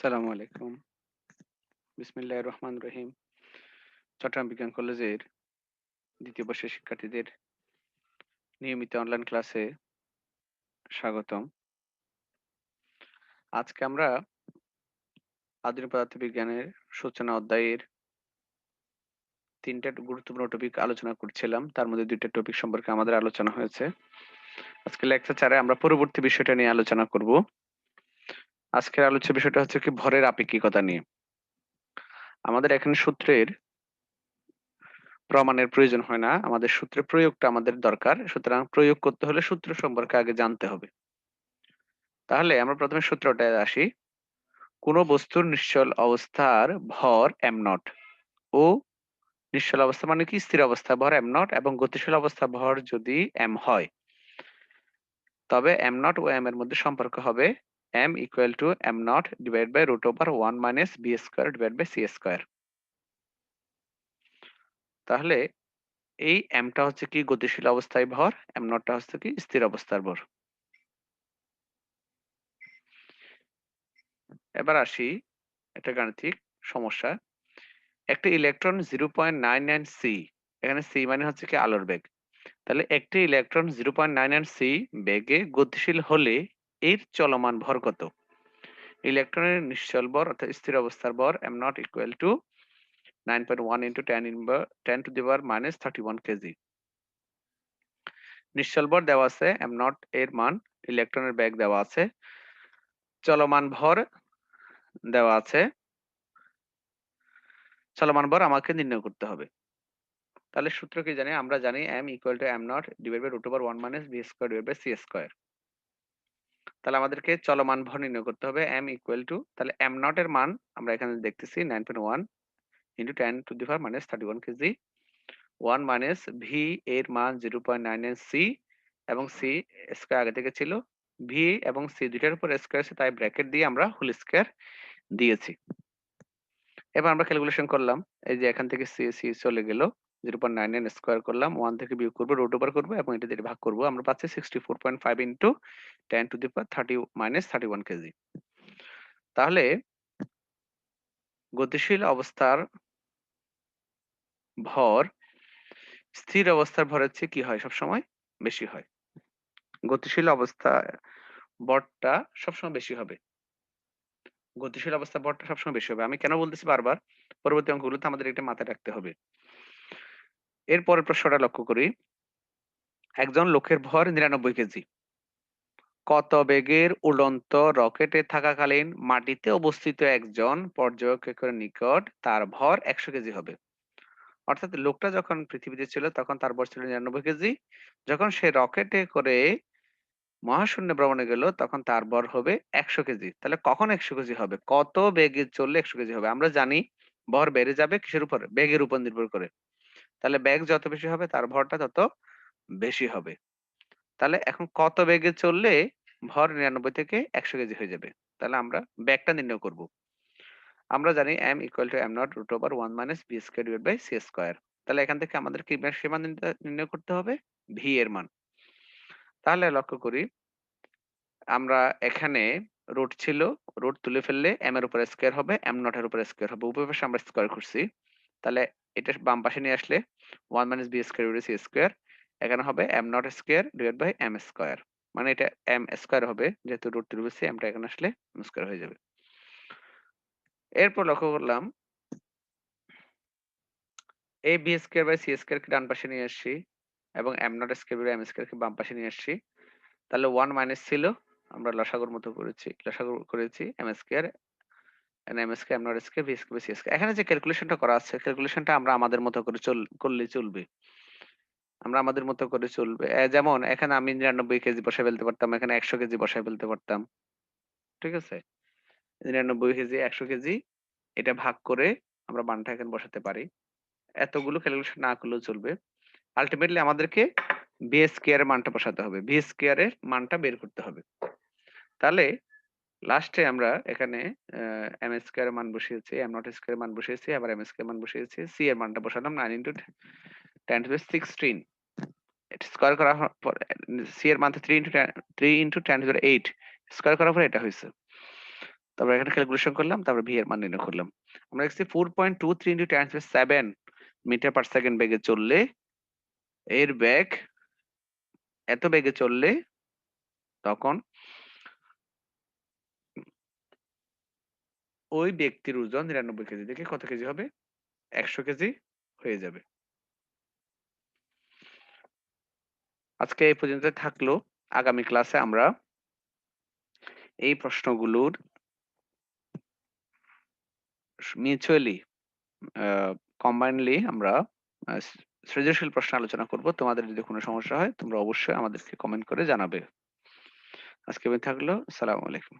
আসসালামু আলাইকুম। বিসমিল্লাহির রহমান রহিম। চট্টগ্রাম বিজ্ঞান কলেজের দ্বিতীয় বর্ষের শিক্ষার্থীদের নিয়মিত অনলাইন ক্লাসে স্বাগতম। আজকে আমরা আধুনিক পদার্থবিজ্ঞানের সূচনা অধ্যায়ের তিনটা গুরুত্বপূর্ণ টপিক আলোচনা করছিলাম। তার মধ্যে দুইটা টপিক সম্পর্কে আমাদের আলোচনা হয়েছে। আজকে লেকচার চারে আমরা পরবর্তী বিষয়টা নিয়ে আলোচনা করব। আজকের আলোচ্য বিষয়টা হচ্ছে কি ভরের আপেক্ষিকতা নিয়ে। আমাদের এখানে সূত্রের প্রমাণের প্রয়োজন হয় না। আমাদের সূত্রের প্রয়োগটা আমাদের দরকার। সুতরাং প্রয়োগ করতে হলে সূত্র সম্পর্কে আগে জানতে হবে। তাহলে আমরা প্রথমে সূত্রটায় আসি। কোন বস্তুর নিশ্চল অবস্থার ভর এম নট ও নিশ্চল অবস্থা মানে কি? স্থির অবস্থা, ভর এম নট এবং গতিশীল অবস্থা, ভর যদি এম হয়। তবে এম নট ও এম এর মধ্যে সম্পর্ক হবে m equal to m naught divided by root over 1 minus b square divided by c square. তাহলে এই mটা হচ্ছে কি গতিশীল অবস্থায় ভর, m নটটা হচ্ছে কি স্থির অবস্থার ভর। এবার আসি একটা গাণিতিক সমস্যা। একটা electron zero point nine nine C এখানে সি মানে হচ্ছে কি আলোর বেগ। তাহলে একটি electron zero point nine nine C বেগে গতিশীল হলে এর চলমান ভর কত? ইলেকট্রনের নিশ্চল ভর অর্থাৎ স্থির অবস্থার ভর M naught equal to nine point one into ten ইনভার ten to the power minus thirty one kg নিশ্চল ভর দেওয়া আছে এম নট এর মান, ইলেকট্রনের ব্যাগ দেওয়া আছে, চলমান ভর দেওয়া আছে, চলমান ভর আমাকে নির্ণয় করতে হবে। তাহলে সূত্র কি জানি? আমরা জানি M equal to M naught divide by root over one minus V square divide by C square তাহলে আমাদেরকে চলমান ভর নির্ণয় করতে হবে এম ইকুয়াল টু তাহলে এম নট এর মান আমরা এখানে দেখতেছি nine point one into ten to the power minus thirty one kg one minus V এর মান zero point nine nine C এবং সি স্কোয়ার আগে থেকে ছিল ভি এবং সি দুইটার উপর স্কোয়ার আছে, তাই ব্র্যাকেট দিয়ে আমরা হোল স্কোয়ার দিয়েছি। এবার আমরা ক্যালকুলেশন করলাম, এই যে এখান থেকে সি সি চলে গেল zero point nine nine square করলাম ওয়ান থেকে বিয়োগ করব রুট ওভার করব এবং এটা দিয়ে ভাগ করব। আমরা পাচ্ছি sixty four point five into ten to the power thirty minus thirty one kg তাহলে গতিশীল অবস্থার ভর, স্থির অবস্থার ভরের চেয়ে কি হয় সবসময়? বেশি হয়। গতিশীল অবস্থা বরটা সবসময় বেশি হবে। গতিশীল অবস্থা ভরটা সবসময় বেশি হবে। আমি কেন বলতেছি বারবার? পরবর্তী অঙ্কগুলোতে আমাদের এটা মাথায় রাখতে হবে। এরপরের প্রশ্নটা লক্ষ্য করি। একজন লোকের ভর নিরানব্বই কেজি। কত বেগের উড়ন্ত রকেটে থাকাকালীন মাটিতে অবস্থিত একজন পর্যবেক্ষকের নিকট তার ভর একশো কেজি হবে। অর্থাৎ লোকটা যখন পৃথিবীতে ছিল তখন তার ভর ছিল নিরানব্বই কেজি। যখন সে রকেটে করে মহাশূন্য ভ্রমণে গেল তখন তার ভর হবে একশো কেজি। তাহলে কখন একশো কেজি হবে? কত বেগে চললে একশো কেজি হবে? আমরা জানি ভর বেড়ে যাবে কিসের উপর? বেগের উপর নির্ভর করে। তাহলে ব্যাগ যত বেশি হবে, তার ভরটা তত বেশি হবে। তাহলে এখন কত বেগে চললে ভর নিরানব্বই থেকে একশো কেজি হয়ে যাবে? তাহলে আমরা ব্যাগটা নির্ণয় করব। আমরা জানি M equal to M naught root over one minus V square divide by C square তাহলে এখান থেকে আমাদের কি মান নির্ণয় করতে হবে? ভি এর মান। তাহলে লক্ষ্য করি, আমরা এখানে রুট ছিল রুট তুলে ফেললে এম এর উপর স্কোয়ার হবে এম নট এর উপরে স্কোয়ার হবে। উপর আমরা স্কোয়ার করছি। তাহলে এটা বাম পাশে নিয়ে আসলে one minus V square C square এখানে হবে M naught square divide by M square মানে এটা এম স্কোয়ার হবে, যেহেতু রুট ত্রিভুজ সি এমটা এখানে আসলে এম স্কোয়ার হয়ে যাবে। এরপর লক্ষ্য করলাম A V square by C square কে ডান পাশে নিয়ে আসছি, এবং M naught square by M square কে বাম পাশে নিয়ে আসছি, তাহলে ওয়ান মাইনাস ছিল, আমরা লসাগুর মতো করেছি, লসাগু করেছি M square M square M naught square V square এখানে যে ক্যালকুলেশনটা করা আছে ক্যালকুলেশনটা আমরা আমাদের মতো করে চল করলে চলবে। আমরা আমাদের মতো করে চলবে। যেমন এখানে আমি নিরানব্বই কেজি বসায় ফেলতে পারতাম, এখানে একশো কেজি বসায় ফেলতে পারতাম। ঠিক আছে? নিরানব্বই কেজি, একশো কেজি, এটা ভাগ করে আমরা মানটা এখানে বসাতে পারি। এতগুলো ক্যালকুলেশন না করলেও চলবে। আলটিমেটলি আমাদেরকে বি স্কোয়ারের মানটা বসাতে হবে। বি স্কোয়ারের মানটা বের করতে হবে। তাহলে লাস্টে আমরা এখানে এম এস স্কোয়ার মান বসিয়েছি এম নট স্কোয়ার মান বসিয়েছি, আবার এম এস স্কোয়ার মান বসিয়েছি সি এর মানটা বসালাম nine into ten to sixteen square করার পর সি এর মান three into three into ten to eight square করার পর এটা হয়েছে। তারপর এখানে ক্যালকুলেশন করলাম, তারপর ভি এর মান নির্ণয় করলাম। আমরা দেখছি four point two three into seven metre per second বেগে চললে, এর বেগ এত বেগে চললে তখন ওই ব্যক্তির ওজন নিরানব্বই কেজি থেকে কত কেজি হবে? একশো কেজি হয়ে যাবে। আজকে এই পর্যন্ত থাকল। আগামী ক্লাসে আমরা এই প্রশ্নগুলোর মিউচুয়ালি কম্বাইনলি আমরা সৃজনশীল প্রশ্ন আলোচনা করব। তোমাদের যদি কোনো সমস্যা হয় তোমরা অবশ্যই আমাদেরকে কমেন্ট করে জানাবে। আজকে থাকল। আসসালামু আলাইকুম।